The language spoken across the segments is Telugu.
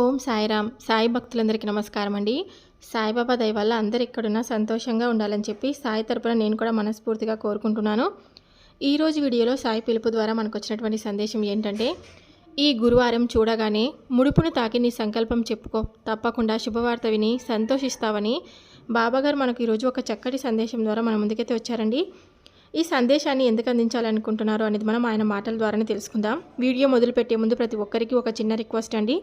ఓం సాయిరామ్. సాయి భక్తులందరికీ నమస్కారం అండి. సాయిబాబా దయ వల్ల అందరు ఇక్కడున్న సంతోషంగా ఉండాలని చెప్పి సాయి తరపున నేను కూడా మనస్ఫూర్తిగా కోరుకుంటున్నాను. ఈరోజు వీడియోలో సాయి పిలుపు ద్వారా మనకు వచ్చినటువంటి సందేశం ఏంటంటే ఈ గురువారం చూడగానే ముడుపును తాకి నీ సంకల్పం చెప్పుకో. తప్పకుండా శుభవార్త విని సంతోషిస్తావని బాబాగారు మనకు ఈరోజు ఒక చక్కటి సందేశం ద్వారా మన ముందుకైతే వచ్చారండి. ఈ సందేశాన్ని ఎందుకు అందించాలనుకుంటున్నారో అనేది మనం ఆయన మాటల ద్వారానే తెలుసుకుందాం. వీడియో మొదలుపెట్టే ముందు ప్రతి ఒక్కరికి ఒక చిన్న రిక్వెస్ట్ అండి.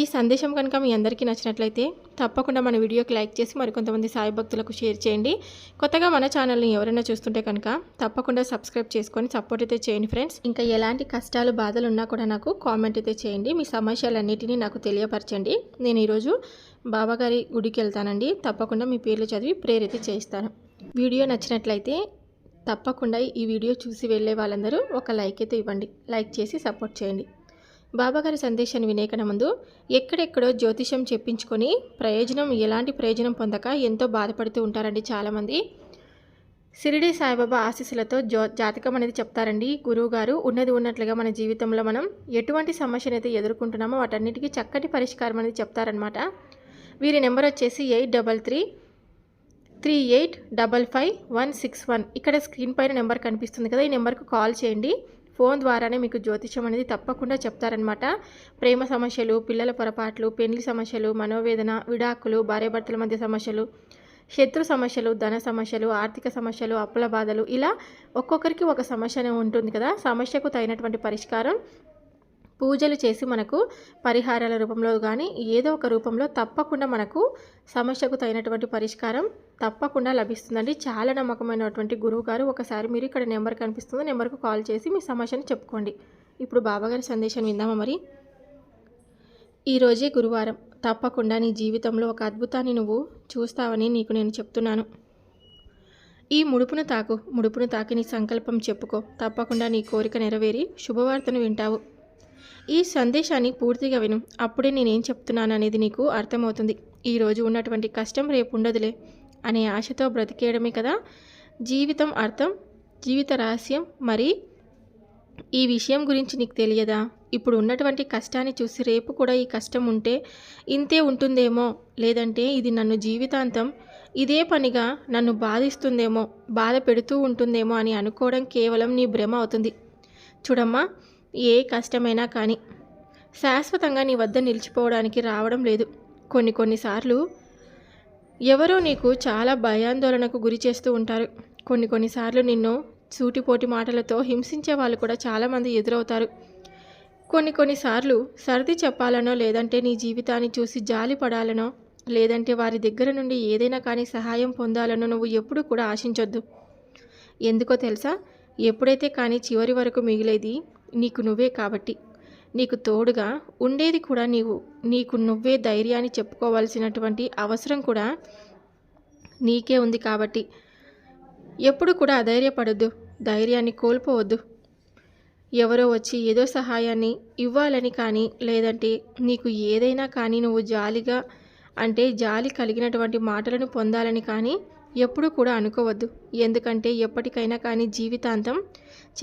ఈ సందేశం కనుక మీ అందరికీ నచ్చినట్లయితే తప్పకుండా మన వీడియోకి లైక్ చేసి మరికొంతమంది సాయి భక్తులకు షేర్ చేయండి. కొత్తగా మన ఛానల్ని ఎవరైనా చూస్తుంటే కనుక తప్పకుండా సబ్స్క్రైబ్ చేసుకొని సపోర్ట్ అయితే చేయండి ఫ్రెండ్స్. ఇంకా ఎలాంటి కష్టాలు బాధలు ఉన్నా కూడా నాకు కామెంట్ అయితే చేయండి. మీ సమస్యలన్నిటినీ నాకు తెలియపరచండి. నేను ఈరోజు బాబాగారి గుడికి వెళ్తానండి. తప్పకుండా మీ పేర్లు చదివి ప్రేరైతే చేయిస్తాను. వీడియో నచ్చినట్లయితే తప్పకుండా ఈ వీడియో చూసి వెళ్ళే వాళ్ళందరూ ఒక లైక్ అయితే ఇవ్వండి. లైక్ చేసి సపోర్ట్ చేయండి. బాబాగారి సందేశాన్ని వినేకన ముందు ఎక్కడెక్కడో జ్యోతిషం చెప్పించుకొని ప్రయోజనం ఎలాంటి ప్రయోజనం పొందక ఎంతో బాధపడుతూ ఉంటారండి చాలామంది. సిరిడి సాయిబాబా ఆశీస్సులతో జో జాతకం అనేది చెప్తారండి. గురువు గారు ఉన్నది ఉన్నట్లుగా మన జీవితంలో మనం ఎటువంటి సమస్యను అయితే ఎదుర్కొంటున్నామో వాటన్నిటికీ చక్కటి పరిష్కారం అనేది చెప్తారనమాట వీరి నెంబర్ వచ్చేసి eight double three three eight double five one six one. ఇక్కడ స్క్రీన్ పైన నెంబర్ కనిపిస్తుంది కదా ఈ నెంబర్కు కాల్ చేయండి. ఫోన్ ద్వారానే మీకు జ్యోతిషం అనేది తప్పకుండా చెప్తారనమాట ప్రేమ సమస్యలు పిల్లల పొరపాట్లు పెళ్ళి సమస్యలు మనోవేదన విడాకులు భార్యాభర్తల మధ్య సమస్యలు శత్రు సమస్యలు ధన సమస్యలు ఆర్థిక సమస్యలు అప్పుల బాధలు ఇలా ఒక్కొక్కరికి ఒక సమస్య ఉంటుంది కదా. సమస్యకు తగినటువంటి పరిష్కారం పూజలు చేసి మనకు పరిహారాల రూపంలో కానీ ఏదో ఒక రూపంలో తప్పకుండా మనకు సమస్యకు తగినటువంటి పరిష్కారం తప్పకుండా లభిస్తుందండి. చాలా నమ్మకమైనటువంటి గురువు గారు ఒకసారి మీరు ఇక్కడ నెంబర్ కనిపిస్తుంది నెంబర్కు కాల్ చేసి మీ సమస్యను చెప్పుకోండి. ఇప్పుడు బాబాగారి సందేశాన్ని విందామా మరి? ఈరోజే గురువారం. తప్పకుండా నీ జీవితంలో ఒక అద్భుతాన్ని నువ్వు చూస్తావని నీకు నేను చెప్తున్నాను. ఈ ముడుపును తాకు ముడుపును తాకి నీ సంకల్పం చెప్పుకో. తప్పకుండా నీ కోరిక నెరవేరి శుభవార్తను వింటావు. ఈ సందేశాన్ని పూర్తిగా విను. అప్పుడే నేనేం చెప్తున్నాను అనేది నీకు అర్థమవుతుంది. ఈరోజు ఉన్నటువంటి కష్టం రేపు ఉండదులే అనే ఆశతో బ్రతికేయడమే కదా? జీవితం అర్థం జీవిత రహస్యం మరి ఈ విషయం గురించి నీకు తెలియదా? ఇప్పుడు ఉన్నటువంటి కష్టాన్ని చూసి రేపు కూడా ఈ కష్టం ఉంటే ఇంతే ఉంటుందేమో? లేదంటే ఇది నన్ను జీవితాంతం ఇదే పనిగా నన్ను బాధిస్తుందేమో బాధ పెడుతూ ఉంటుందేమో అని అనుకోవడం కేవలం నీ భ్రమ అవుతుంది. చూడమ్మా ఏ కష్టమైనా కానీ. శాశ్వతంగా నీ వద్ద నిలిచిపోవడానికి రావడం లేదు. కొన్ని కొన్నిసార్లు ఎవరో నీకు చాలా భయాందోళనకు గురి చేస్తూ ఉంటారు. కొన్ని కొన్నిసార్లు నిన్ను సూటిపోటి మాటలతో హింసించే వాళ్ళు కూడా చాలామంది ఎదురవుతారు. కొన్ని కొన్నిసార్లు సర్ది చెప్పాలనో లేదంటే నీ జీవితాన్ని చూసి జాలి పడాలనో లేదంటే వారి దగ్గర నుండి ఏదైనా కానీ సహాయం పొందాలనో నువ్వు ఎప్పుడు కూడా ఆశించొద్దు. ఎందుకో తెలుసా? ఎప్పుడైతే కానీ చివరి వరకు మిగిలేది నీకు నువ్వే కాబట్టి. నీకు తోడుగా ఉండేది కూడా నీవు. నీకు నువ్వే ధైర్యాన్ని చెప్పుకోవాల్సినటువంటి అవసరం కూడా నీకే ఉంది కాబట్టి. ఎప్పుడు కూడా అధైర్యపడొద్దు. ధైర్యాన్ని కోల్పోవద్దు. ఎవరో వచ్చి ఏదో సహాయాన్ని ఇవ్వాలని కానీ లేదంటే నీకు ఏదైనా కానీ నువ్వు జాలిగా అంటే జాలి కలిగినటువంటి మాటలను పొందాలని కానీ ఎప్పుడు కూడా అనుకోవద్దు. ఎందుకంటే ఎప్పటికైనా కానీ జీవితాంతం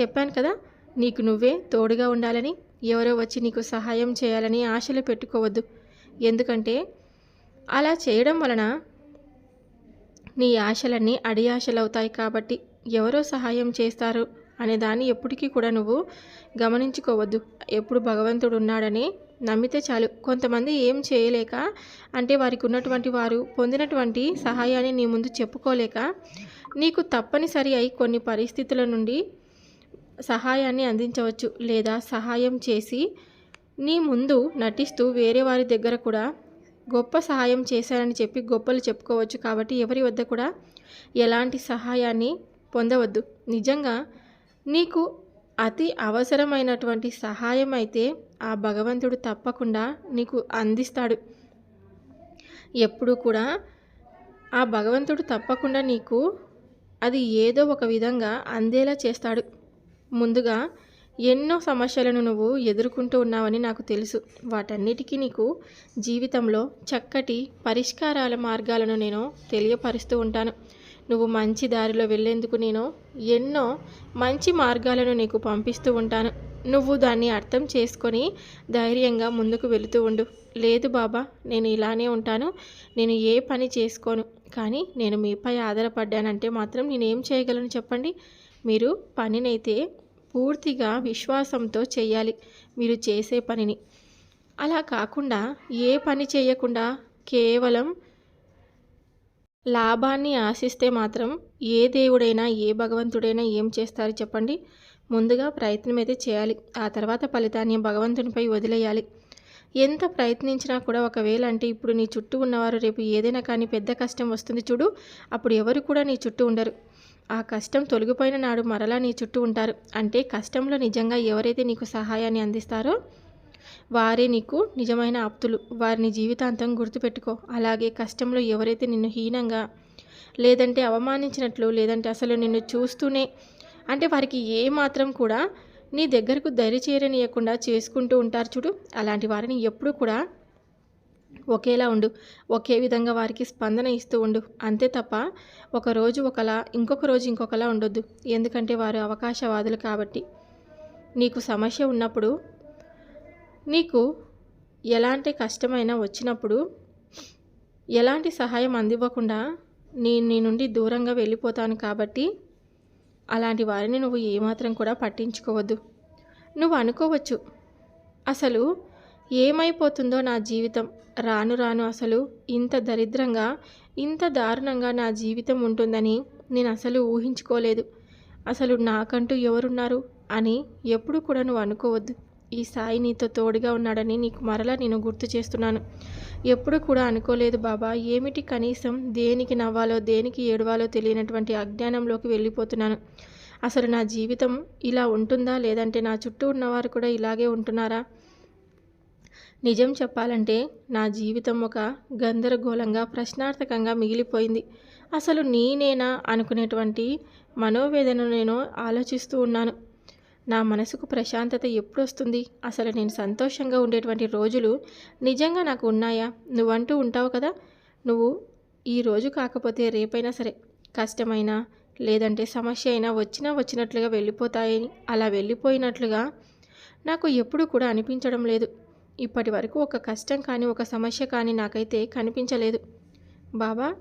చెప్పాను కదా నీకు నువ్వే తోడుగా ఉండాలని ఎవరో వచ్చి నీకు సహాయం చేయాలని ఆశలు పెట్టుకోవద్దు. ఎందుకంటే అలా చేయడం వలన నీ ఆశలన్నీ అడి ఆశలవుతాయి కాబట్టి ఎవరో సహాయం చేస్తారు అనే దాన్ని ఎప్పటికీ కూడా నువ్వు గమనించుకోవద్దు. ఎప్పుడు భగవంతుడు ఉన్నాడని నమ్మితే చాలు. కొంతమంది ఏం చేయలేక అంటే వారికి ఉన్నటువంటి వారు పొందినటువంటి సహాయాన్ని నీ ముందు చెప్పుకోలేక నీకు తప్పనిసరి అయి కొన్ని పరిస్థితుల నుండి సహాయాన్ని అందించవచ్చు లేదా సహాయం చేసి నీ ముందు నటిస్తూ వేరే వారి దగ్గర కూడా గొప్ప సహాయం చేశారని చెప్పి గొప్పలు చెప్పుకోవచ్చు కాబట్టి ఎవరి వద్ద కూడా ఎలాంటి సహాయాన్ని పొందవద్దు. నిజంగా నీకు అతి అవసరమైనటువంటి సహాయం అయితే ఆ భగవంతుడు తప్పకుండా నీకు అందిస్తాడు. ఎప్పుడు కూడా ఆ భగవంతుడు తప్పకుండా నీకు అది ఏదో ఒక విధంగా అందేలా చేస్తాడు. ముందుగా ఎన్నో సమస్యలను నువ్వు ఎదుర్కొంటూ ఉన్నావని నాకు తెలుసు. వాటన్నిటికీ నీకు జీవితంలో చక్కటి పరిష్కారాల మార్గాలను నేను తెలియపరుస్తూ ఉంటాను. నువ్వు మంచి దారిలో వెళ్ళేందుకు నేను ఎన్నో మంచి మార్గాలను నీకు పంపిస్తూ ఉంటాను. నువ్వు దాన్ని అర్థం చేసుకొని ధైర్యంగా ముందుకు వెళుతూ ఉండు. లేదు బాబా నేను ఇలానే ఉంటాను. నేను ఏ పని చేసుకోను. కానీ నేను మీపై ఆధారపడ్డానంటే మాత్రం నేనేం చేయగలను చెప్పండి? మీరు పనినైతే పూర్తిగా విశ్వాసంతో చేయాలి. మీరు చేసే పనిని. అలా కాకుండా ఏ పని చేయకుండా కేవలం లాభాన్ని ఆశిస్తే మాత్రం ఏ దేవుడైనా ఏ భగవంతుడైనా ఏం చేస్తారు చెప్పండి? ముందుగా ప్రయత్నం అయితే చేయాలి. ఆ తర్వాత ఫలితాన్ని భగవంతునిపై వదిలేయాలి. ఎంత ప్రయత్నించినా కూడా ఒకవేళ అంటే ఇప్పుడు నీ చుట్టూ ఉన్నవారు రేపు ఏదైనా కానీ పెద్ద కష్టం వస్తుంది చూడు అప్పుడు ఎవరు కూడా నీ చుట్టూ ఉండరు. ఆ కష్టం తొలగిపోయిన నాడు మరలా నీ చుట్టూ ఉంటారు. అంటే కష్టంలో నిజంగా ఎవరైతే నీకు సహాయాన్ని అందిస్తారో వారే నీకు నిజమైన ఆప్తులు. వారిని జీవితాంతం గుర్తుపెట్టుకో. అలాగే కష్టంలో ఎవరైతే నిన్ను హీనంగా లేదంటే అవమానించినట్లు లేదంటే అసలు నిన్ను చూస్తూనే అంటే వారికి ఏ మాత్రం కూడా నీ దగ్గరకు దరి చేరనీయకుండా చేసుకుంటూ ఉంటారు చూడు. అలాంటి వారిని ఎప్పుడూ కూడా ఒకేలా ఉండు. ఒకే విధంగా వారికి స్పందన ఇస్తూ ఉండు. అంతే తప్ప ఒకరోజు ఒకలా ఇంకొక రోజు ఇంకొకలా ఉండొద్దు. ఎందుకంటే వారు అవకాశవాదులు కాబట్టి. నీకు సమస్య ఉన్నప్పుడు నీకు ఎలాంటి కష్టమైనా వచ్చినప్పుడు ఎలాంటి సహాయం అందివ్వకుండా నేను నీ నుండి దూరంగా వెళ్ళిపోతాను కాబట్టి అలాంటి వారిని నువ్వు ఏమాత్రం కూడా పట్టించుకోవద్దు. నువ్వు అనుకోవచ్చు. అసలు ఏమైపోతుందో నా జీవితం. రాను రాను అసలు ఇంత దరిద్రంగా ఇంత దారుణంగా నా జీవితం ఉంటుందని నేను అసలు ఊహించుకోలేదు. అసలు నాకంటూ ఎవరున్నారు అని ఎప్పుడు కూడా నువ్వు అనుకోవద్దు. ఈ సాయి నీతో తోడుగా ఉన్నాడని నీకు మరలా నేను గుర్తు చేస్తున్నాను. ఎప్పుడు కూడా అనుకోలేదు బాబా. ఏమిటి కనీసం దేనికి నవ్వాలో దేనికి ఏడవాలో తెలియనటువంటి అజ్ఞానంలోకి వెళ్ళిపోతున్నాను. అసలు నా జీవితం ఇలా ఉంటుందా? లేదంటే నా చుట్టూ ఉన్నవారు కూడా ఇలాగే ఉంటున్నారా? నిజం చెప్పాలంటే నా జీవితం ఒక గందరగోళంగా ప్రశ్నార్థకంగా మిగిలిపోయింది. అసలు నేనేనా అనుకునేటువంటి మనోవేదనను నేను ఆలోచిస్తూ ఉన్నాను. నా మనసుకు ప్రశాంతత ఎప్పుడు వస్తుంది అసలు నేను సంతోషంగా ఉండేటువంటి రోజులు నిజంగా నాకు ఉన్నాయా? నువ్వంటూ ఉంటావు కదా? నువ్వు ఈ రోజు కాకపోతే రేపైనా సరే కష్టమైనా లేదంటే సమస్య అయినా వచ్చినా వచ్చినట్లుగా వెళ్ళిపోతాయని అలా వెళ్ళిపోయినట్లుగా నాకు ఎప్పుడు కూడా అనిపించడం లేదు. ఇప్పటి వరకు ఒక కష్టం కానీ ఒక సమస్య కానీ నాకైతే కనిపించలేదు. బాబా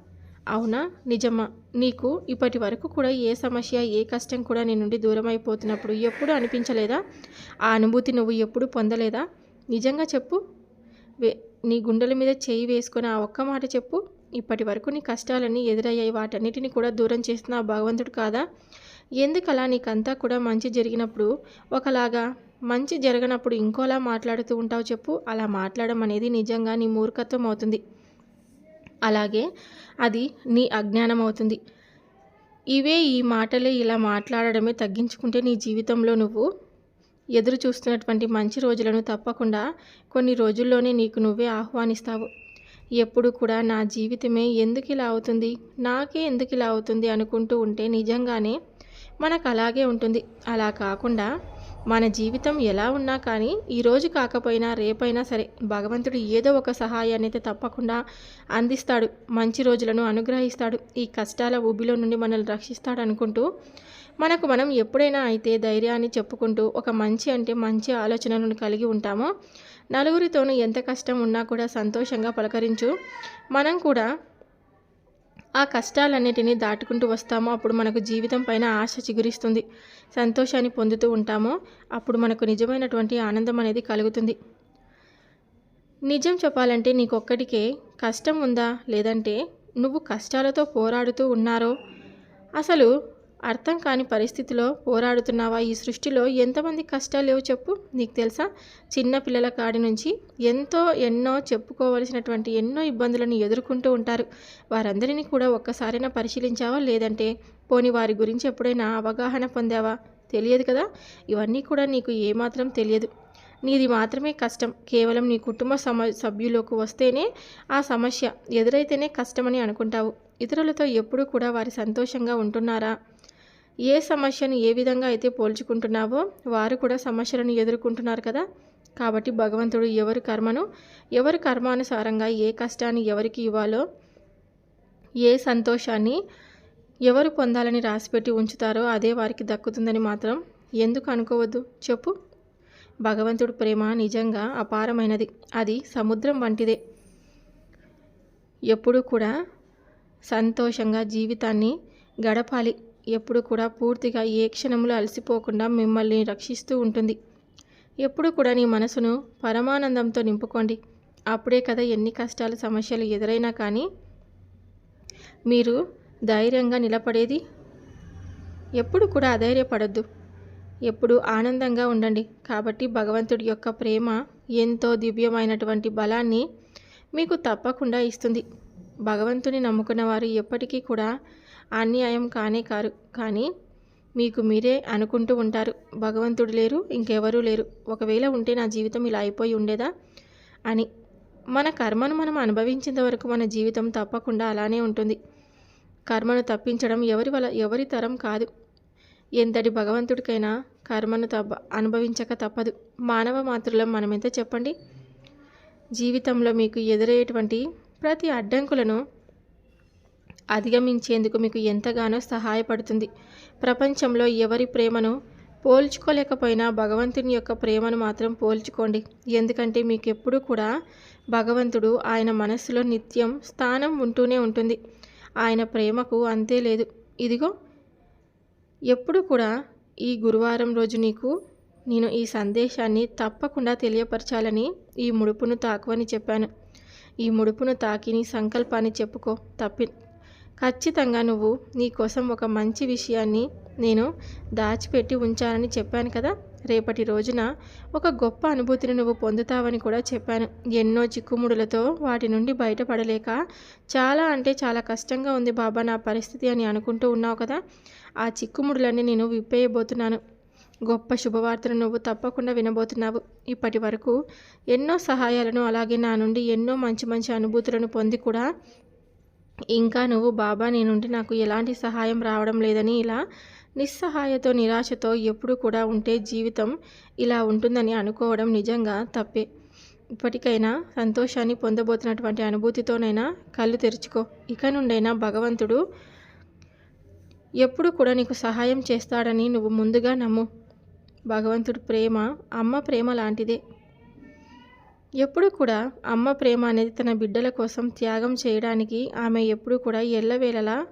అవునా? నిజమా? నీకు ఇప్పటి వరకు కూడా ఏ సమస్య ఏ కష్టం కూడా నీ నుండి దూరం అయిపోతున్నప్పుడు ఎప్పుడు అనిపించలేదా? ఆ అనుభూతి నువ్వు ఎప్పుడు పొందలేదా? నిజంగా చెప్పు. వే నీ గుండెల మీద చేయి వేసుకుని ఆ ఒక్క మాట చెప్పు. ఇప్పటి వరకు నీ కష్టాలన్నీ ఎదురయ్యాయి. వాటన్నిటిని కూడా దూరం చేస్తున్న ఆ భగవంతుడు కాదా? ఎందుకలా నీకంతా కూడా మంచి జరిగినప్పుడు ఒకలాగా మంచి జరగనప్పుడు ఇంకోలా మాట్లాడుతూ ఉంటావు చెప్పు. అలా మాట్లాడడం అనేది నిజంగా నీ మూర్ఖత్వం అవుతుంది. అలాగే అది నీ అజ్ఞానం అవుతుంది ఇవే ఈ మాటలే ఇలా మాట్లాడడమే తగ్గించుకుంటే నీ జీవితంలో నువ్వు ఎదురు చూస్తున్నటువంటి మంచి రోజులను తప్పకుండా కొన్ని రోజుల్లోనే నీకు నువ్వే ఆహ్వానిస్తావు. ఎప్పుడు కూడా నా జీవితమే ఎందుకు ఇలా అవుతుంది? నాకే ఎందుకు ఇలా అవుతుంది అనుకుంటూ ఉంటే నిజంగానే మనకు అలాగే ఉంటుంది. అలా కాకుండా మన జీవితం ఎలా ఉన్నా కానీ ఈరోజు కాకపోయినా రేపైనా సరే భగవంతుడు ఏదో ఒక సహాయాన్ని అయితే తప్పకుండా అందిస్తాడు. మంచి రోజులను అనుగ్రహిస్తాడు. ఈ కష్టాల ఊబిలో నుండి మనల్ని రక్షిస్తాడు అనుకుంటూ మనకు మనం ఎప్పుడైనా అయితే ధైర్యాన్ని చెప్పుకుంటూ ఒక మంచి అంటే మంచి ఆలోచనలను కలిగి ఉంటామో నలుగురితోనూ ఎంత కష్టం ఉన్నా కూడా సంతోషంగా పలకరించు. మనం కూడా ఆ కష్టాలన్నిటినీ దాటుకుంటూ వస్తామో అప్పుడు మనకు జీవితం పైన ఆశ చిగురిస్తుంది. సంతోషాన్ని పొందుతూ ఉంటామో అప్పుడు మనకు నిజమైనటువంటి ఆనందం అనేది కలుగుతుంది. నిజం చెప్పాలంటే నీకొక్కడికే కష్టం ఉందా? లేదంటే నువ్వు కష్టాలతో పోరాడుతూ ఉన్నారో? అసలు అర్థం కాని పరిస్థితిలో పోరాడుతున్నావా? ఈ సృష్టిలో ఎంతమంది కష్టాలు లేవు చెప్పు? నీకు తెలుసా? చిన్న పిల్లల కాడి నుంచి ఎంతో ఎన్నో చెప్పుకోవలసినటువంటి ఎన్నో ఇబ్బందులను ఎదుర్కొంటూ ఉంటారు. వారందరినీ కూడా ఒక్కసారైనా పరిశీలించావా? లేదంటే పోని వారి గురించి ఎప్పుడైనా అవగాహన పొందావా? తెలియదు కదా. ఇవన్నీ కూడా నీకు ఏమాత్రం తెలియదు. నీది మాత్రమే కష్టం. కేవలం నీ కుటుంబ సమ సభ్యులకు వస్తేనే ఆ సమస్య ఎదురైతేనే కష్టమని అనుకుంటావు. ఇతరులతో ఎప్పుడూ కూడా వారి సంతోషంగా ఉంటున్నారా? ఏ సమస్యను ఏ విధంగా అయితే పోల్చుకుంటున్నావో వారు కూడా సమస్యలను ఎదుర్కొంటున్నారు కదా. కాబట్టి భగవంతుడు ఎవరి కర్మను ఎవరి కర్మానుసారంగా ఏ కష్టాన్ని ఎవరికి ఇవ్వాలో ఏ సంతోషాన్ని ఎవరు పొందాలని రాసిపెట్టి ఉంచుతారో అదే వారికి దక్కుతుందని మాత్రం ఎందుకు అనుకోవద్దు? చెప్పు. భగవంతుడు ప్రేమ నిజంగా అపారమైనది. అది సముద్రం వంటిదే. ఎప్పుడు కూడా సంతోషంగా జీవితాన్ని గడపాలి. ఎప్పుడు కూడా పూర్తిగా ఏ క్షణంలో అలసిపోకుండా మిమ్మల్ని రక్షిస్తూ ఉంటుంది. ఎప్పుడు కూడా నీ మనసును పరమానందంతో నింపుకోండి. అప్పుడే కదా ఎన్ని కష్టాలు సమస్యలు ఎదురైనా కానీ మీరు ధైర్యంగా నిలబడేది? ఎప్పుడు కూడా అధైర్యపడద్దు. ఎప్పుడు ఆనందంగా ఉండండి. కాబట్టి భగవంతుడి యొక్క ప్రేమ ఎంతో దివ్యమైనటువంటి బలాన్ని మీకు తప్పకుండా ఇస్తుంది. భగవంతుని నమ్ముకున్న వారు ఎప్పటికీ కూడా అన్యాయం కానే కారు. కానీ మీకు మీరే అనుకుంటూ ఉంటారు. భగవంతుడు లేరు ఇంకెవరూ లేరు. ఒకవేళ ఉంటే నా జీవితం ఇలా అయిపోయి ఉండేదా అని. మన కర్మను మనం అనుభవించేంత వరకు మన జీవితం తప్పకుండా అలానే ఉంటుంది. కర్మను తప్పించడం ఎవరి వల్ల ఎవరి తరం కాదు. ఎంతటి భగవంతుడికైనా కర్మను తప్ప అనుభవించక తప్పదు. మానవ మాతృలం మనం ఎంత చెప్పండి? జీవితంలో మీకు ఎదురయ్యేటువంటి ప్రతి అడ్డంకులను అధిగమించేందుకు మీకు ఎంతగానో సహాయపడుతుంది. ప్రపంచంలో ఎవరి ప్రేమను పోల్చుకోలేకపోయినా భగవంతుని యొక్క ప్రేమను మాత్రం పోల్చుకోండి. ఎందుకంటే మీకు ఎప్పుడూ కూడా భగవంతుడు ఆయన మనస్సులో నిత్యం స్థానం ఉంటూనే ఉంటుంది. ఆయన ప్రేమకు అంతే లేదు. ఇదిగో ఎప్పుడు కూడా ఈ గురువారం రోజు నీకు నేను ఈ సందేశాన్ని తప్పకుండా తెలియపరచాలని ఈ ముడుపును తాకువని చెప్పాను. ఈ ముడుపును తాకి నీ సంకల్పాన్ని చెప్పుకో తప్పి. ఖచ్చితంగా నువ్వు నీ కోసం ఒక మంచి విషయాన్ని నేను దాచిపెట్టి ఉంచానని చెప్పాను కదా. రేపటి రోజున ఒక గొప్ప అనుభూతిని నువ్వు పొందుతావని కూడా చెప్పాను. ఎన్నో చిక్కుముడులతో వాటి నుండి బయటపడలేక చాలా అంటే చాలా కష్టంగా ఉంది బాబా నా పరిస్థితి అని అనుకుంటూ ఉన్నావు కదా? ఆ చిక్కుముడులన్నీ నేను విప్పేయబోతున్నాను. గొప్ప శుభవార్తను నువ్వు తప్పకుండా వినబోతున్నావు. ఇప్పటి వరకు ఎన్నో సహాయాలను అలాగే నా నుండి ఎన్నో మంచి మంచి అనుభూతులను పొంది కూడా ఇంకా నువ్వు బాబా నీ నుండి నాకు ఎలాంటి సహాయం రావడం లేదని ఇలా నిస్సహాయతో నిరాశతో ఎప్పుడు కూడా ఉంటే జీవితం ఇలా ఉంటుందని అనుకోవడం నిజంగా తప్పే. ఇప్పటికైనా సంతోషాన్ని పొందబోతున్నటువంటి అనుభూతితోనైనా కళ్ళు తెరుచుకో. ఇక నుండైనా భగవంతుడు ఎప్పుడు కూడా నీకు సహాయం చేస్తాడని నువ్వు ముందుగా నమ్ము. భగవంతుడు ప్రేమ అమ్మ ప్రేమ లాంటిదే. ఎప్పుడు కూడా అమ్మ ప్రేమ అనేది తన బిడ్డల కోసం త్యాగం చేయడానికి ఆమె ఎప్పుడు కూడా ఎల్లవేళలా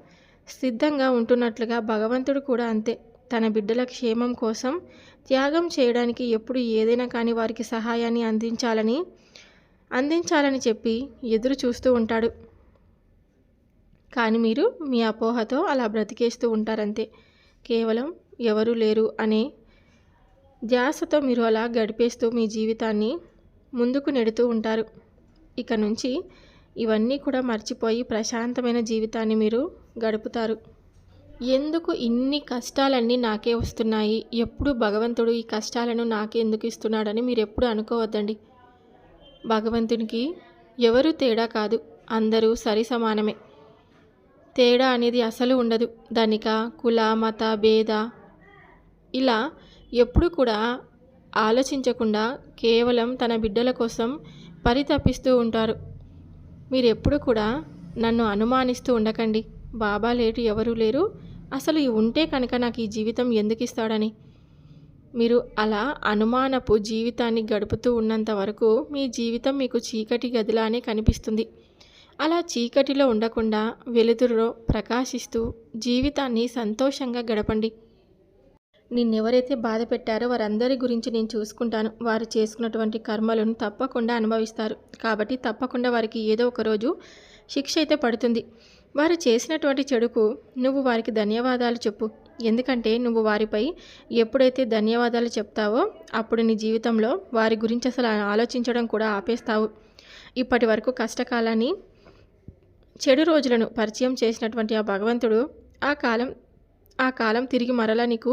సిద్ధంగా ఉంటున్నట్లుగా భగవంతుడు కూడా అంతే. తన బిడ్డల క్షేమం కోసం త్యాగం చేయడానికి ఎప్పుడు ఏదైనా కానీ వారికి సహాయాన్ని అందించాలని అందించాలని చెప్పి ఎదురు చూస్తూ ఉంటాడు. కానీ మీరు మీ అపోహతో అలా బ్రతికేస్తూ ఉంటారంతే. కేవలం ఎవరు లేరు అనే ధ్యాసతో మీరు అలా గడిపేస్తూ మీ జీవితాన్ని ముందుకు నెడుతూ ఉంటారు. ఇక నుంచి ఇవన్నీ కూడా మర్చిపోయి ప్రశాంతమైన జీవితాన్ని మీరు గడుపుతారు. ఎందుకు ఇన్ని కష్టాలన్నీ నాకే వస్తున్నాయి? ఎప్పుడు భగవంతుడు ఈ కష్టాలను నాకే ఎందుకు ఇస్తున్నాడని మీరు ఎప్పుడు అనుకోవద్దండి. భగవంతునికి ఎవరు తేడా కాదు. అందరూ సరి సమానమే. తేడా అనేది అసలు ఉండదు. ధనిక కుల మత భేద ఇలా ఎప్పుడు కూడా ఆలోచించకుండా కేవలం తన బిడ్డల కోసం పరితపిస్తూ ఉంటారు. మీరు ఎప్పుడు కూడా నన్ను అనుమానిస్తూ ఉండకండి. బాబా లేటు ఎవరూ లేరు. అసలు ఈ ఉంటే కనుక నాకు ఈ జీవితం ఎందుకు ఇస్తాడని మీరు అలా అనుమానపు జీవితాన్ని గడుపుతూ ఉన్నంత వరకు మీ జీవితం మీకు చీకటి గదిలానే కనిపిస్తుంది. అలా చీకటిలో ఉండకుండా వెలుతురులో ప్రకాశిస్తూ జీవితాన్ని సంతోషంగా గడపండి. నిన్నెవరైతే బాధ పెట్టారో వారందరి గురించి నేను చూసుకుంటాను. వారు చేసుకున్నటువంటి కర్మలను తప్పకుండా అనుభవిస్తారు. కాబట్టి తప్పకుండా వారికి ఏదో ఒక రోజు శిక్ష అయితే పడుతుంది. వారు చేసినటువంటి చెడుకు నువ్వు వారికి ధన్యవాదాలు చెప్పు. ఎందుకంటే నువ్వు వారిపై ఎప్పుడైతే ధన్యవాదాలు చెప్తావో అప్పుడు నీ జీవితంలో వారి గురించి అసలు ఆలోచించడం కూడా ఆపేస్తావు. ఇప్పటి వరకు కష్టకాలాన్ని చెడు రోజులను పరిచయం చేసినటువంటి ఆ భగవంతుడు ఆ కాలం ఆ కాలం తిరిగి మరలా నీకు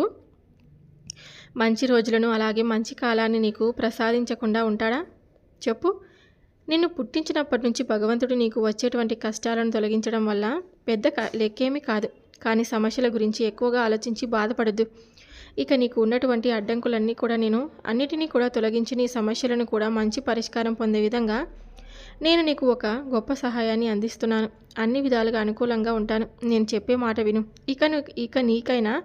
మంచి రోజులను అలాగే మంచి కాలాన్ని నీకు ప్రసాదించకుండా ఉంటాడా? చెప్పు. నిన్ను పుట్టించినప్పటి నుంచి భగవంతుడు నీకు వచ్చేటువంటి కష్టాలను తొలగించడం వల్ల పెద్ద లెక్కేమీ కాదు. కానీ సమస్యల గురించి ఎక్కువగా ఆలోచించి బాధపడద్దు ఇక నీకు ఉన్నటువంటి అడ్డంకులన్నీ కూడా నేను అన్నిటినీ కూడా తొలగించి నీ సమస్యలను కూడా మంచి పరిష్కారం పొందే విధంగా నేను నీకు ఒక గొప్ప సహాయాన్ని అందిస్తున్నాను. అన్ని విధాలుగా అనుకూలంగా ఉంటాను. నేను చెప్పే మాట విను. ఇక ఇక నీకైనా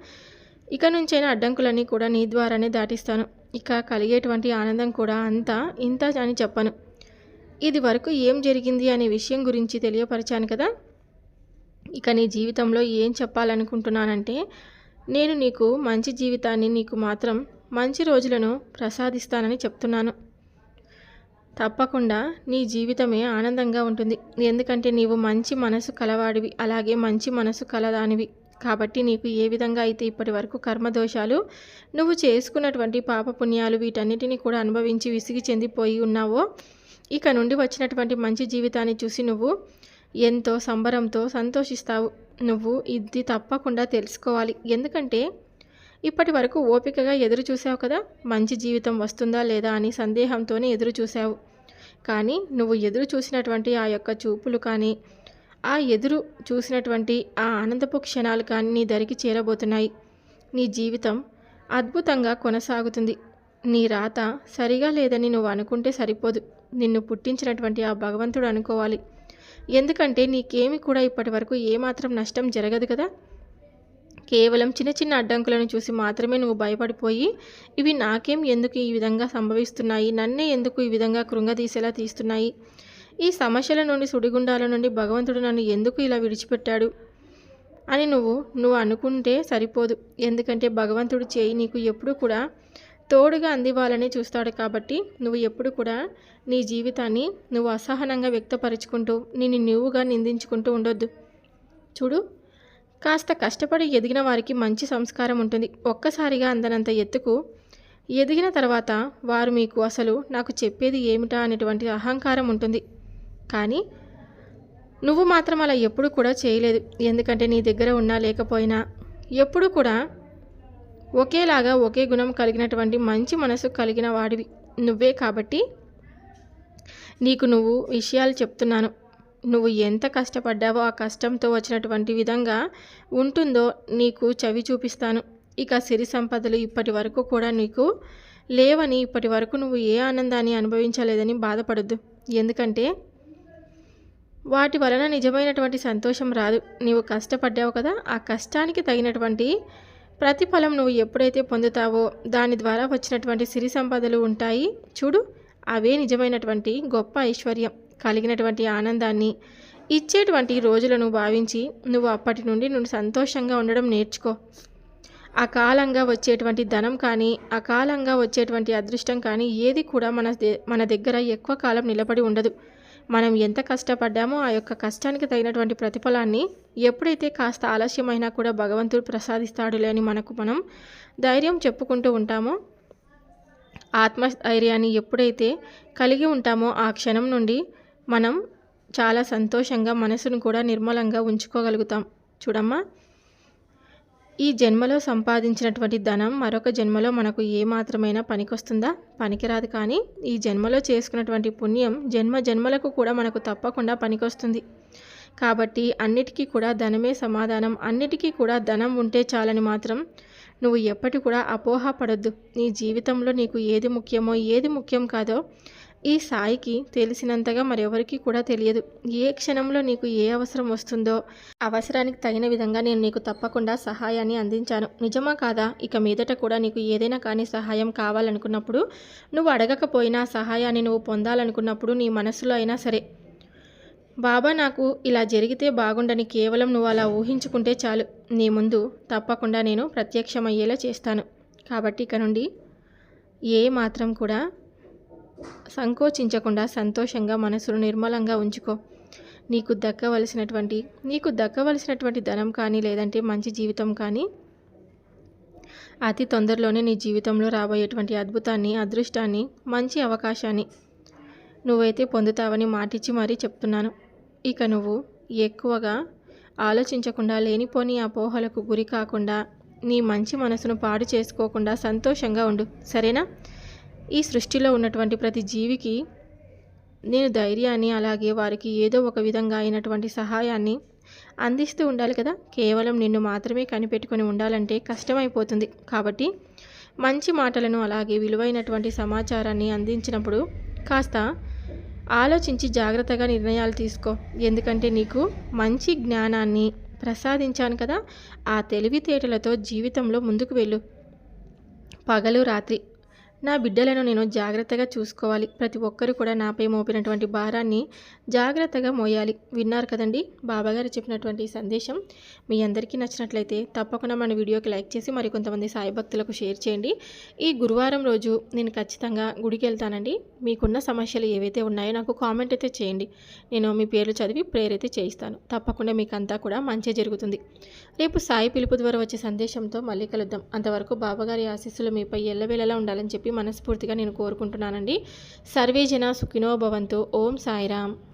ఇక నుంచైనా అడ్డంకులన్నీ కూడా నీ ద్వారానే దాటిస్తాను. ఇక కలిగేటువంటి ఆనందం కూడా అంతా ఇంత అని చెప్పను. ఇది వరకు ఏం జరిగింది అనే విషయం గురించి తెలియపరిచాను కదా? ఇక నీ జీవితంలో ఏం చెప్పాలనుకుంటున్నానంటే నేను నీకు మంచి జీవితాన్ని నీకు మాత్రం మంచి రోజులను ప్రసాదిస్తానని చెప్తున్నాను. తప్పకుండా నీ జీవితమే ఆనందంగా ఉంటుంది. ఎందుకంటే నీవు మంచి మనసు కలవాడివి అలాగే మంచి మనసు కలదానివి. కాబట్టి నీకు ఏ విధంగా అయితే ఇప్పటి వరకు కర్మదోషాలు నువ్వు చేసుకున్నటువంటి పాపపుణ్యాలు వీటన్నిటిని కూడా అనుభవించి విసిగి చెందిపోయి ఉన్నావో ఇక నుండి వచ్చినటువంటి మంచి జీవితాన్ని చూసి నువ్వు ఎంతో సంబరంతో సంతోషిస్తావు. నువ్వు ఇది తప్పకుండా తెలుసుకోవాలి. ఎందుకంటే ఇప్పటి వరకు ఓపికగా ఎదురు చూసావు కదా మంచి జీవితం వస్తుందా లేదా అని సందేహంతోనే ఎదురు చూసావు కానీ నువ్వు ఎదురు చూసినటువంటి ఆ యొక్క చూపులు కానీ ఆ ఎదురు చూసినటువంటి ఆ ఆనందపు క్షణాలు కానీ నీ దరికి చేరబోతున్నాయి. నీ జీవితం అద్భుతంగా కొనసాగుతుంది. నీ రాత సరిగా లేదని నువ్వు అనుకుంటే సరిపోదు. నిన్ను పుట్టించినటువంటి ఆ భగవంతుడు అనుకోవాలి. ఎందుకంటే నీకేమి కూడా ఇప్పటి వరకు ఏమాత్రం నష్టం జరగదు కదా? కేవలం చిన్న చిన్న అడ్డంకులను చూసి మాత్రమే నువ్వు భయపడిపోయి ఇవి నాకేం ఎందుకు ఈ విధంగా సంభవిస్తున్నాయి? నన్నే ఎందుకు ఈ విధంగా కృంగదీసేలా తీస్తున్నాయి? ఈ సమస్యల నుండి సుడిగుండాల నుండి భగవంతుడు నన్ను ఎందుకు ఇలా విడిచిపెట్టాడు? అని నువ్వు నువ్వు అనుకుంటే సరిపోదు. ఎందుకంటే భగవంతుడు చేయి నీకు ఎప్పుడు కూడా తోడుగా అందివ్వాలని చూస్తాడు కాబట్టి నువ్వు ఎప్పుడు కూడా నీ జీవితాన్ని నువ్వు అసహనంగా వ్యక్తపరుచుకుంటూ నిన్ను నువ్వుగా నిందించుకుంటూ ఉండొద్దు. చూడు కాస్త కష్టపడి ఎదిగిన వారికి మంచి సంస్కారం ఉంటుంది. ఒక్కసారిగా అందనంత ఎత్తుకు ఎదిగిన తర్వాత వారు మీకు అసలు నాకు చెప్పేది ఏమిటా అనేటువంటి అహంకారం ఉంటుంది. కానీ నువ్వు మాత్రం అలా ఎప్పుడు కూడా చేయలేదు. ఎందుకంటే నీ దగ్గర ఉన్నా లేకపోయినా ఎప్పుడు కూడా ఒకేలాగా ఒకే గుణం కలిగినటువంటి మంచి మనసు కలిగిన వాడివి. నువ్వే కాబట్టి నీకు నువ్వు విషయాలు చెప్తున్నాను. నువ్వు ఎంత కష్టపడ్డావో ఆ కష్టంతో వచ్చినటువంటి విధంగా ఉంటుందో నీకు చవి చూపిస్తాను. ఇక సిరి సంపదలు ఇప్పటి వరకు కూడా నీకు లేవని ఇప్పటి వరకు నువ్వు ఏ ఆనందాన్ని అనుభవించలేదని బాధపడద్దు. ఎందుకంటే వాటి వలన నిజమైనటువంటి సంతోషం రాదు. నీవు కష్టపడ్డావు కదా ఆ కష్టానికి తగినటువంటి ప్రతిఫలం నువ్వు ఎప్పుడైతే పొందుతావో దాని ద్వారా వచ్చినటువంటి సిరి సంపదలు ఉంటాయి. చూడు అవే నిజమైనటువంటి గొప్ప ఐశ్వర్యం కలిగినటువంటి ఆనందాన్ని ఇచ్చేటువంటి రోజులను భావించి నువ్వు అప్పటి నుండి నువ్వు సంతోషంగా ఉండడం నేర్చుకో. అకాలంగా వచ్చేటువంటి ధనం కానీ అకాలంగా వచ్చేటువంటి అదృష్టం కానీ ఏది కూడా మన దే- మన దగ్గర ఎక్కువ కాలం నిలబడి ఉండదు. మనం ఎంత కష్టపడ్డామో ఆ యొక్క కష్టానికి తగినటువంటి ప్రతిఫలాన్ని ఎప్పుడైతే కాస్త ఆలస్యమైనా కూడా భగవంతుడు ప్రసాదిస్తాడులే అని మనకు మనం ధైర్యం చెప్పుకుంటూ ఉంటామో ఆత్మధైర్యాన్ని ఎప్పుడైతే కలిగి ఉంటామో ఆ క్షణం నుండి మనం చాలా సంతోషంగా మనసును కూడా నిర్మలంగా ఉంచుకోగలుగుతాం. చూడమ్మా. ఈ జన్మలో సంపాదించినటువంటి ధనం మరొక జన్మలో మనకు ఏ పనికొస్తుందా? పనికిరాదు కానీ ఈ జన్మలో చేసుకున్నటువంటి పుణ్యం జన్మ జన్మలకు కూడా మనకు తప్పకుండా పనికొస్తుంది. కాబట్టి అన్నిటికీ కూడా ధనమే సమాధానం. అన్నిటికీ కూడా ధనం ఉంటే చాలని మాత్రం నువ్వు ఎప్పటి కూడా అపోహ పడొద్దు నీ జీవితంలో నీకు ఏది ముఖ్యమో ఏది ముఖ్యం కాదో ఈ సాయికి తెలిసినంతగా మరెవరికి కూడా తెలియదు. ఏ క్షణంలో నీకు ఏ అవసరం వస్తుందో అవసరానికి తగిన విధంగా నేను నీకు తప్పకుండా సహాయాన్ని అందించాను. నిజమా కాదా? ఇక మీదట కూడా నీకు ఏదైనా కానీ సహాయం కావాలనుకున్నప్పుడు నువ్వు అడగకపోయినా సహాయాన్ని నువ్వు పొందాలనుకున్నప్పుడు నీ మనసులో అయినా సరే. బాబా నాకు ఇలా జరిగితే బాగుండని కేవలం నువ్వు అలా ఊహించుకుంటే చాలు. నీ ముందు తప్పకుండా నేను ప్రత్యక్షమయ్యేలా చేస్తాను. కాబట్టి ఇక నుండి ఏ మాత్రం కూడా సంకోచించకుండా సంతోషంగా మనసును నిర్మలంగా ఉంచుకో. నీకు దక్కవలసినటువంటి నీకు దక్కవలసినటువంటి ధనం కానీ లేదంటే మంచి జీవితం కానీ అతి తొందరలోనే నీ జీవితంలో రాబోయేటువంటి అద్భుతాన్ని అదృష్టాన్ని మంచి అవకాశాన్ని నువ్వైతే పొందుతావని మాటిచ్చి మరీ చెప్తున్నాను. ఇక నువ్వు ఎక్కువగా ఆలోచించకుండా లేనిపోని అపోహలకు గురి కాకుండా నీ మంచి మనసును పాడు చేసుకోకుండా సంతోషంగా ఉండు. సరేనా? ఈ సృష్టిలో ఉన్నటువంటి ప్రతి జీవికి నేను ధైర్యాన్ని అలాగే వారికి ఏదో ఒక విధంగా అయినటువంటి సహాయాన్ని అందిస్తూ ఉండాలి కదా. కేవలం నిన్ను మాత్రమే కనిపెట్టుకొని ఉండాలంటే కష్టమైపోతుంది. కాబట్టి మంచి మాటలను అలాగే విలువైనటువంటి సమాచారాన్ని అందించినప్పుడు కాస్త ఆలోచించి జాగ్రత్తగా నిర్ణయాలు తీసుకో. ఎందుకంటే నీకు మంచి జ్ఞానాన్ని ప్రసాదించాను కదా. ఆ తెలివితేటలతో జీవితంలో ముందుకు వెళ్ళు. పగలు రాత్రి నా బిడ్డలను నేను జాగ్రత్తగా చూసుకోవాలి. ప్రతి ఒక్కరు కూడా నాపై మోపినటువంటి భారాన్ని జాగ్రత్తగా మోయాలి. విన్నారు కదండి బాబాగారు చెప్పినటువంటి సందేశం. మీ అందరికీ నచ్చినట్లయితే తప్పకుండా మన వీడియోకి లైక్ చేసి మరికొంతమంది సాయి భక్తులకు షేర్ చేయండి. ఈ గురువారం రోజు నేను ఖచ్చితంగా గుడికి వెళ్తానండి. మీకున్న సమస్యలు ఏవైతే ఉన్నాయో నాకు కామెంట్ అయితే చేయండి. నేను మీ పేర్లు చదివి ప్రేయర్ అయితే చేయిస్తాను. తప్పకుండా మీకు అంతా కూడా మంచి జరుగుతుంది. రేపు సాయి పిలుపు ద్వారా వచ్చే సందేశంతో మళ్ళీ కలుద్దాం. అంతవరకు బాబాగారి ఆశీస్సులు మీపై ఎల్లవేళలా ఉండాలని చెప్పి మనస్ఫూర్తిగా నేను కోరుకుంటున్నానండి. సర్వే జన సుఖినో భవంతు. ఓం సాయిరామ్.